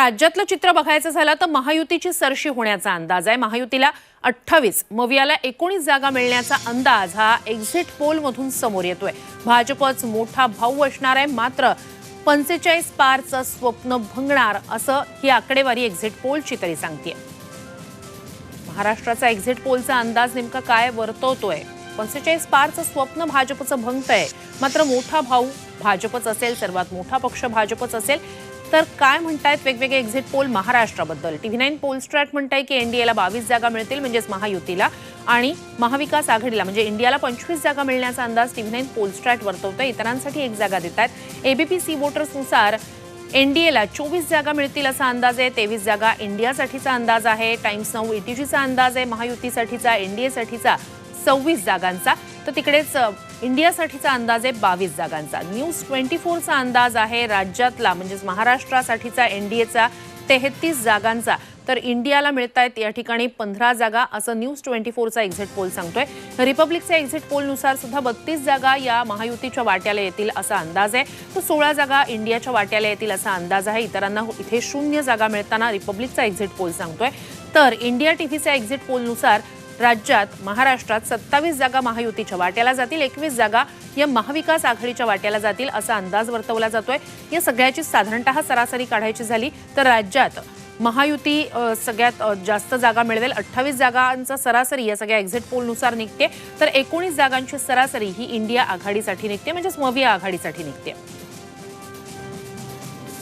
राज्यातलं चित्र बघायचं झालं तर महायुतीची सरशी होण्याचा अंदाज आहे. महायुतीला अठ्ठावीस मवियाला एकोणीस जागा मिळण्याचा अंदाज हा एक्झिट पोलमधून समोर येतोय. भाजपच मोठा भाऊ असणार आहे. मात्र पंचेचाळीस पारचं स्वप्न भंगणार असं ही आकडेवारी एक्झिट पोलची तरी सांगते महाराष्ट्राचा एक्झिट पोलचा अंदाज नेमका काय वर्तवतोय? पंचेचाळीस पारचं स्वप्न भाजपचं भंगतंय. मात्र मोठा भाऊ भाजपच असेल सर्वात मोठा पक्ष भाजपच असेल तर काय म्हणतायत वेगवेगळे एक्झिट पोल महाराष्ट्राबद्दल? टीव्ही नाईन पोलस्ट्रॅट म्हणताय की एनडीएला बावीस जागा मिळतील म्हणजेच महायुतीला. आणि महाविकास आघाडीला म्हणजे इंडियाला पंचवीस जागा मिळण्याचा अंदाज टीव्ही नाईन पोलस्ट्रॅट वर्तवतोय. इतरांसाठी एक जागा देत आहेत एबीपी सी वोटर्सनुसार एनडीएला चोवीस जागा मिळतील असा अंदाज आहे. तेवीस जागा इंडियासाठीचा अंदाज आहे. टाइम्स नऊ ईटीजीचा अंदाज आहे. महायुतीसाठीचा एनडीएसाठीचा सव्वीस जागांचा. तर तिकडेच इंडियासाठीचा अंदाज आहे बावीस जागांचा. न्यूज ट्वेंटी फोरचा अंदाज आहे राज्यातला म्हणजेच महाराष्ट्रासाठीचा एन डी एचा तेहतीस जागांचा. तर इंडियाला मिळत आहेत या ठिकाणी पंधरा जागा असं न्यूज ट्वेंटी फोरचा एक्झिट पोल सांगतोय. रिपब्लिकच्या एक्झिट पोलनुसार सुद्धा बत्तीस जागा या महायुतीच्या वाट्याला येतील असा अंदाज आहे. तर सोळा जागा इंडियाच्या वाट्याला येतील असा अंदाज आहे. इतरांना हो, इथे शून्य जागा मिळताना रिपब्लिकचा एक्झिट पोल सांगतोय. तर इंडिया टीव्हीच्या एक्झिट पोलनुसार राज्यात महाराष्ट्रात सत्तावीस जागा महायुतीच्या वाट्याला जातील एकवीस जागा या महाविकास आघाडीच्या वाट्याला जातील असा अंदाज वर्तवला जातोय. या सगळ्याची साधारणतः सरासरी काढायची झाली तर राज्यात महायुती सगळ्यात जास्त जागा मिळवेल. अठ्ठावीस जागांचा सरासरी या सगळ्या एक्झिट पोलनुसार निघते. तर एकोणीस जागांची सरासरी ही इंडिया आघाडीसाठी निघते म्हणजेच मविया आघाडीसाठी निघते.